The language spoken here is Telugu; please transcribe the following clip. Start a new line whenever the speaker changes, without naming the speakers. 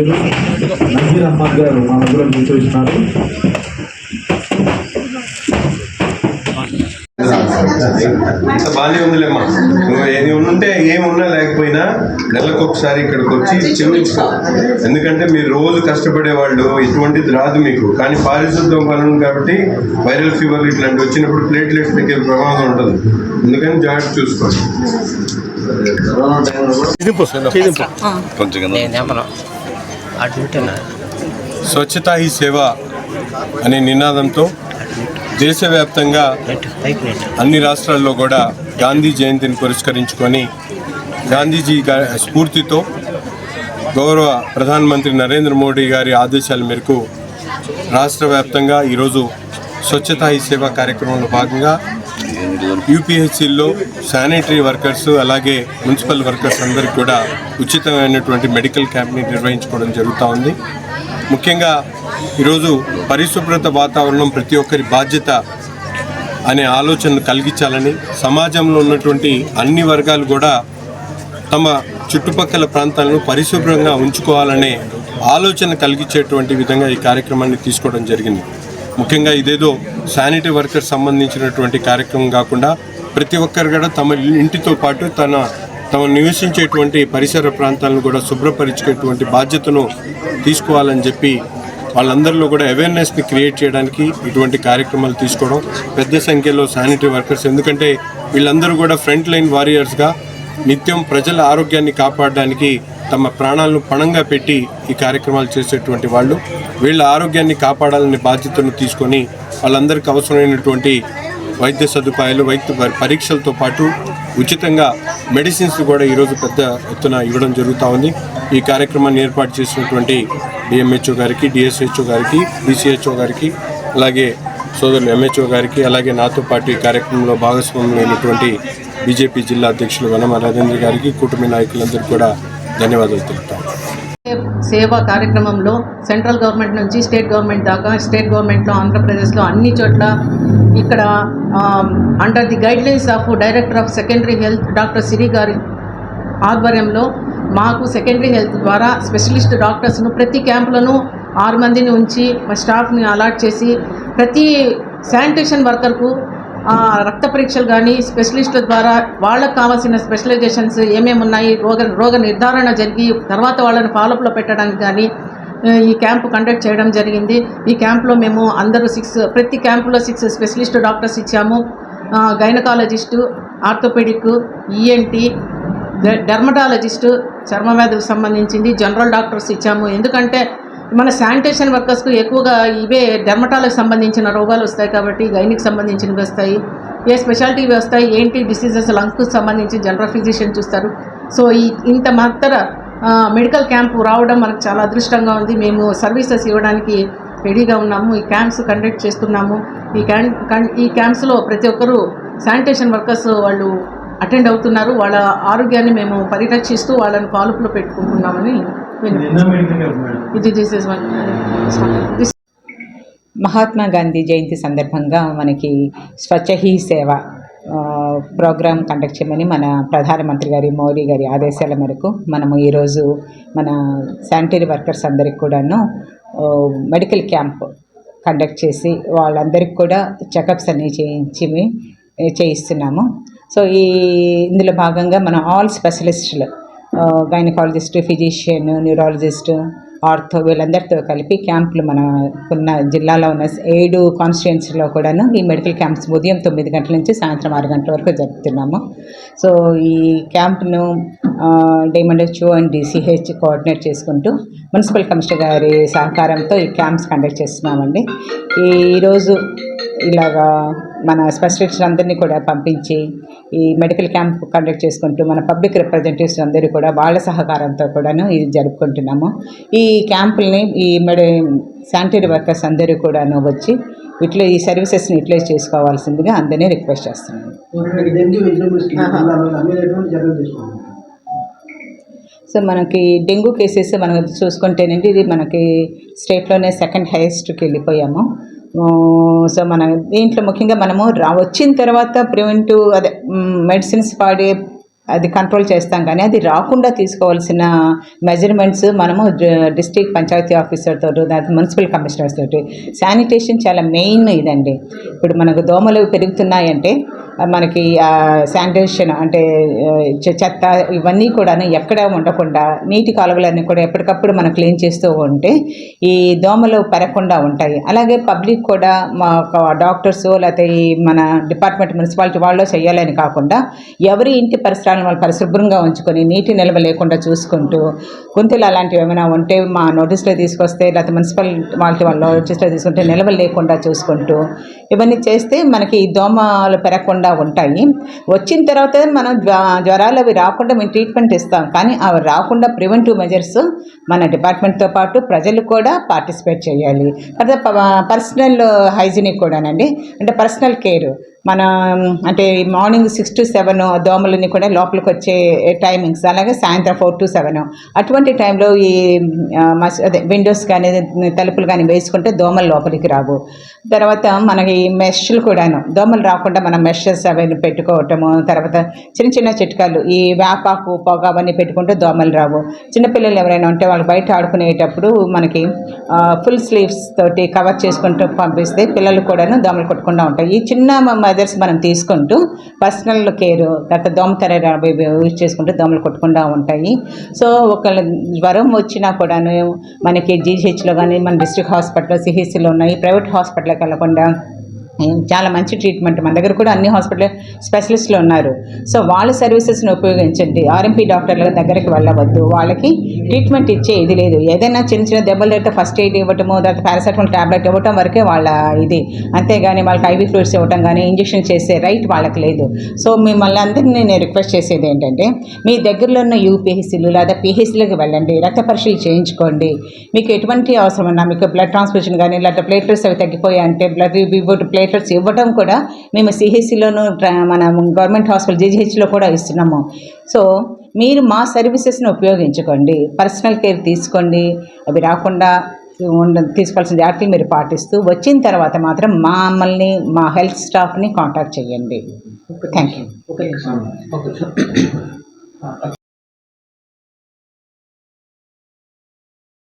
సభ్యులు నజీర్ అహ్మద్ గారు మా మధ్యలో కూర్చోస్తున్నారు
ఇంత బాగానే ఉందిలేమ్మా. నువ్వు ఏది ఉంటే ఏమి ఉన్నా లేకపోయినా నెలకు ఒకసారి ఇక్కడికి వచ్చి చెల్లించుకో ఎందుకంటే మీరు రోజు కష్టపడే వాళ్ళు ఎటువంటిది రాదు మీకు. కానీ పారిశుద్ధ్యం పనులు కాబట్టి వైరల్ ఫీవర్ ఇట్లాంటి వచ్చినప్పుడు ప్లేట్లెట్స్ తగ్గే ప్రమాదం ఉంటుంది అందుకని జాగ్రత్త చూసుకోండి.
కొంచెం
స్వచ్ఛతా హీ సేవ అనే నినాదంతో దేశవ్యాప్తంగా అన్ని రాష్ట్రాల్లో కూడా గాంధీ జయంతిని పురస్కరించుకొని గాంధీజీ స్ఫూర్తితో గౌరవ ప్రధానమంత్రి నరేంద్ర మోడీ గారి ఆదేశాల మేరకు రాష్ట్ర వ్యాప్తంగా ఈరోజు స్వచ్ఛతా హీ సేవ కార్యక్రమంలో భాగంగా యూపీహెచ్సిల్లో శానిటరీ వర్కర్స్ అలాగే మున్సిపల్ వర్కర్స్ అందరికీ కూడా ఉచితమైనటువంటి మెడికల్ క్యాంప్ని నిర్వహించుకోవడం జరుగుతూ ఉంది. ముఖ్యంగా ఈరోజు పరిశుభ్రత వాతావరణం ప్రతి ఒక్కరి బాధ్యత అనే ఆలోచన కలిగించాలని సమాజంలో ఉన్నటువంటి అన్ని వర్గాలు కూడా తమ చుట్టుపక్కల ప్రాంతాలను పరిశుభ్రంగా ఉంచుకోవాలనే ఆలోచన కలిగించేటువంటి విధంగా ఈ కార్యక్రమాన్ని తీసుకోవడం జరిగింది. ముఖ్యంగా ఇదేదో శానిటరీ వర్కర్ సంబంధించినటువంటి కార్యక్రమం కాకుండా ప్రతి ఒక్కరు కూడా తమ ఇంటితో పాటు తన తమ నివసించేటువంటి పరిసర ప్రాంతాలను కూడా శుభ్రపరిచేటువంటి బాధ్యతను తీసుకోవాలని చెప్పి వాళ్ళందరిలో కూడా అవేర్నెస్ని క్రియేట్ చేయడానికి ఇటువంటి కార్యక్రమాలు తీసుకోవడం పెద్ద సంఖ్యలో శానిటరీ వర్కర్స్. ఎందుకంటే వీళ్ళందరూ కూడా ఫ్రంట్ లైన్ వారియర్స్గా నిత్యం ప్రజల ఆరోగ్యాన్ని కాపాడడానికి తమ ప్రాణాలను పణంగా పెట్టి ఈ కార్యక్రమాలు చేసేటువంటి వాళ్ళు వీళ్ళ ఆరోగ్యాన్ని కాపాడాలనే బాధ్యతను తీసుకొని వాళ్ళందరికీ అవసరమైనటువంటి వైద్య సదుపాయాలు వైద్య పరీక్షలతో పాటు ఉచితంగా మెడిసిన్స్ కూడా ఈరోజు పెద్ద ఎత్తున ఇవ్వడం జరుగుతూ ఉంది. ఈ కార్యక్రమాన్ని ఏర్పాటు చేసినటువంటి డిఎంహెచ్ఓ గారికి డిఎస్హెచ్ఓ గారికి డిసిహెచ్ఓ గారికి అలాగే సోదరులు ఎంహెచ్ఓ గారికి అలాగే నాతో పాటు ఈ కార్యక్రమంలో భాగస్వాములైనటువంటి బీజేపీ జిల్లా అధ్యక్షులు వనమ రాజేంద్ర గారికి కుటుంబ నాయకులందరికీ కూడా ధన్యవాదాలు తెలుపుతాను
సేవా కార్యక్రమంలో సెంట్రల్ గవర్నమెంట్ నుంచి స్టేట్ గవర్నమెంట్ దాకా స్టేట్ గవర్నమెంట్లో ఆంధ్రప్రదేశ్లో అన్ని చోట్ల ఇక్కడ under the guidelines of director of secondary health doctor Siri గారి ఆధ్వర్యంలో మాకు సెకండరీ హెల్త్ ద్వారా స్పెషలిస్ట్ డాక్టర్స్ను ప్రతి క్యాంపులను ఆరు మందిని ఉంచి మా స్టాఫ్ని అలాట్ చేసి ప్రతి శానిటేషన్ వర్కర్కు రక్త పరీక్షలు కానీ స్పెషలిస్టుల ద్వారా వాళ్ళకు కావాల్సిన స్పెషలైజేషన్స్ ఏమేమి ఉన్నాయి రోగ రోగ నిర్ధారణ జరిగి తర్వాత వాళ్ళని ఫాలోఅప్లో పెట్టడానికి కానీ ఈ క్యాంపు కండక్ట్ చేయడం జరిగింది. ఈ క్యాంప్లో మేము అందరూ సిక్స్ ప్రతి క్యాంపులో సిక్స్ స్పెషలిస్ట్ డాక్టర్స్ ఇచ్చాము. గైనకాలజిస్టు ఆర్థోపెడిక్ ఈఎన్టీ డెర్మటాలజిస్టు చర్మ వ్యాధులకు సంబంధించింది జనరల్ డాక్టర్స్ ఇచ్చాము. ఎందుకంటే మన శానిటేషన్ వర్కర్స్కు ఎక్కువగా ఇవే డెర్మటాలకు సంబంధించిన రోగాలు వస్తాయి కాబట్టి గైనికి సంబంధించినవి వస్తాయి. ఏ స్పెషాలిటీవి వస్తాయి? ఏంటి డిసీజెస్? లంగ్స్కు సంబంధించి జనరల్ ఫిజిషియన్ చూస్తారు. సో ఈ ఇంత మాత్ర మెడికల్ క్యాంపు రావడం మనకు చాలా అదృష్టంగా ఉంది. మేము సర్వీసెస్ ఇవ్వడానికి రెడీగా ఉన్నాము. ఈ క్యాంప్స్ కండక్ట్ చేస్తున్నాము. ఈ క్యాన్ ఈ క్యాంప్స్లో ప్రతి ఒక్కరూ శానిటేషన్ వర్కర్స్ వాళ్ళు అటెండ్ అవుతున్నారు. వాళ్ళ ఆరోగ్యాన్ని మేము పరిరక్షిస్తూ వాళ్ళని కాలుపులో పెట్టుకుంటున్నామని ఇది this is one this
Mahatma Gandhi Jayanti సందర్భంగా మనకి స్వచ్ఛ హీ సేవ ప్రోగ్రాం కండక్ట్ చేయమని మన ప్రధానమంత్రి గారి మోడీ గారి ఆదేశాల మేరకు మనము ఈరోజు మన శానిటరీ వర్కర్స్ అందరికి కూడాను మెడికల్ క్యాంప్ కండక్ట్ చేసి వాళ్ళందరికీ కూడా చెకప్స్ అన్నీ చేయించి చేయిస్తున్నాము. సో ఈ ఇందులో భాగంగా మన ఆల్ స్పెషలిస్టులు గైనకాలజిస్ట్ ఫిజిషియన్ న్యూరాలజిస్ట్ ఆర్థో వీళ్ళందరితో కలిపి క్యాంపులు మన ఉన్న జిల్లాలో ఉన్న ఏడు కాన్స్టిట్యున్సీలో కూడాను ఈ మెడికల్ క్యాంప్స్ ఉదయం తొమ్మిది గంటల నుంచి సాయంత్రం ఆరు గంటల వరకు జరుపుతున్నాము. సో ఈ క్యాంప్ను DM and HO and DCH coordinate చేసుకుంటూ మున్సిపల్ కమిషనర్ గారి సహకారంతో ఈ క్యాంప్స్ కండక్ట్ చేస్తున్నామండి. ఈరోజు ఇలాగా మన స్పెషలిస్ట్ అందరినీ కూడా పంపించి ఈ మెడికల్ క్యాంప్ కండక్ట్ చేసుకుంటూ మన పబ్లిక్ రిప్రజెంటేటివ్స్ అందరూ కూడా వాళ్ళ సహకారంతో కూడాను ఇది జరుపుకుంటున్నాము. ఈ క్యాంపుల్ని ఈ మెడి శానిటరీ వర్కర్స్ అందరూ కూడాను వచ్చి ఇట్లా ఈ సర్వీసెస్ని యూటిలైజ్ చేసుకోవాల్సిందిగా అందరినీ రిక్వెస్ట్ చేస్తున్నాను. సో మనకి డెంగ్యూ కేసెస్ మనం చూసుకుంటేనండి ఇది మనకి స్టేట్లోనే సెకండ్ హైయెస్ట్కి వెళ్ళిపోయాము. సో మన దీంట్లో ముఖ్యంగా మనము రా వచ్చిన తర్వాత ప్రివెంటివ్ అదే మెడిసిన్స్ వాడే అది కంట్రోల్ చేస్తాం. కానీ అది రాకుండా తీసుకోవాల్సిన మెజర్మెంట్స్ మనము డిస్ట్రిక్ట్ పంచాయతీ ఆఫీసర్ తోటి దాని మున్సిపల్ కమిషనర్స్ తోటి. శానిటేషన్ చాలా మెయిన్ ఇదండి. ఇప్పుడు మనకు దోమలు పెరుగుతున్నాయంటే మనకి శానిటేషన్ అంటే చె- చెత్త ఇవన్నీ కూడా ఎక్కడ ఉండకుండా నీటి కాలువలన్నీ కూడా ఎప్పటికప్పుడు మనం క్లీన్ చేస్తూ ఉంటే ఈ దోమలు పెరగకుండా ఉంటాయి. అలాగే పబ్లిక్ కూడా మా డాక్టర్స్ లేకపోతే ఈ మన డిపార్ట్మెంట్ మున్సిపాలిటీ వాళ్ళు చేయాలని కాకుండా ఎవరి ఇంటి పరిసరాలను వాళ్ళు పరిశుభ్రంగా ఉంచుకొని నీటి నిల్వ లేకుండా చూసుకుంటూ గుంతలు అలాంటివి ఏమైనా ఉంటే మా నోటీస్లో తీసుకొస్తే లేకపోతే మున్సిపల్ వాళ్ళ వాళ్ళు నోటీస్లో తీసుకుంటే నిల్వ లేకుండా చూసుకుంటూ ఇవన్నీ చేస్తే మనకి ఈ దోమలు పెరగకుండా ఉంటాయి. వచ్చిన తర్వాత మనం జ్వ- జ్వరాలు అవి రాకుండా మేము ట్రీట్మెంట్ ఇస్తాం. కానీ అవి రాకుండా ప్రివెంటివ్ మెజర్స్ మన డిపార్ట్మెంట్తో పాటు ప్రజలు కూడా పార్టిసిపేట్ చేయాలి. తర్వాత పర్సనల్ హైజీనిక్ కూడానండి. అంటే పర్సనల్ కేర్ మన అంటే మార్నింగ్ సిక్స్ టు సెవెన్ దోమలని కూడా లోపలికి వచ్చే టైమింగ్స్ అలాగే సాయంత్రం ఫోర్ టు సెవెన్. అటువంటి టైంలో ఈ మస్ అదే విండోస్ కానీ తలుపులు కానీ వేసుకుంటే దోమలు లోపలికి రావు. తర్వాత మనకి మెష్లు కూడాను దోమలు రాకుండా మనం మెషెస్ అవన్నీ పెట్టుకోవటము తర్వాత చిన్న చిన్న చిట్కాలు ఈ వేపాకు పొగ అవన్నీ పెట్టుకుంటే దోమలు రావు. చిన్నపిల్లలు ఎవరైనా ఉంటే వాళ్ళు బయట ఆడుకునేటప్పుడు మనకి ఫుల్ స్లీవ్స్ తోటి కవర్ చేసుకుంటూ పంపిస్తే పిల్లలు కూడాను దోమలు కొట్టకుండా ఉంటాయి. ఈ చిన్న మెజర్స్ మనం తీసుకుంటూ పర్సనల్ కేర్ గత దోమతెర యూజ్ చేసుకుంటూ దోమలు కొట్టకుండా ఉంటాయి. సో ఒకళ్ళు జ్వరం వచ్చినా కూడాను మనకి జీహెచ్లో కానీ మన డిస్ట్రిక్ట్ హాస్పిటల్ సిహెచ్సిలో ఉన్నాయి ప్రైవేట్ హాస్పిటల్కి వెళ్ళకుండా చాలా మంచి ట్రీట్మెంట్ మన దగ్గర కూడా అన్ని హాస్పిటల్ స్పెషలిస్టులు ఉన్నారు. సో వాళ్ళ సర్వీసెస్ని ఉపయోగించండి. ఆర్ఎంపీ డాక్టర్ల దగ్గరికి వెళ్ళవద్దు. వాళ్ళకి ట్రీట్మెంట్ ఇచ్చే ఇది లేదు. ఏదైనా చిన్న చిన్న దెబ్బలు అయితే ఫస్ట్ ఎయిడ్ ఇవ్వటము తర్వాత పారాసెటమాల్ టాబ్లెట్ ఇవ్వటం వరకే వాళ్ళ ఇది. అంతేగాని వాళ్ళకి ఐవీ ఫ్లూయిడ్స్ ఇవ్వటం కానీ ఇంజెక్షన్ చేసే రైట్ వాళ్ళకి లేదు. సో మిమ్మల్ని అందరినీ నేను రిక్వెస్ట్ చేసేది ఏంటంటే మీ దగ్గరలో ఉన్న యూపీహెచ్సీలు లేదా పీహెచ్సీలకు వెళ్ళండి. రక్త పరీక్షలు చేయించుకోండి. మీకు ఎటువంటి అవసరం ఉన్నా మీకు బ్లడ్ ట్రాన్స్ఫ్యూషన్ కానీ లేదా ప్లేట్లెట్స్ అవి తగ్గిపోయాయి అంటే బ్లడ్ ప్లేట్ ప్లేట్లెట్స్ ఇవ్వటం కూడా మేము సిహెచ్సిలోను మన గవర్నమెంట్ హాస్పిటల్ జీజీహెచ్లో కూడా ఇస్తున్నాము. సో మీరు మా సర్వీసెస్ని ఉపయోగించుకోండి. పర్సనల్ కేర్ తీసుకోండి. అవి రాకుండా ఉండ తీసుకోవాల్సిన జాగ్రత్తలు మీరు పాటిస్తూ వచ్చిన తర్వాత మాత్రం మమ్మల్ని మా హెల్త్ స్టాఫ్ని కాంటాక్ట్ చేయండి. Thank you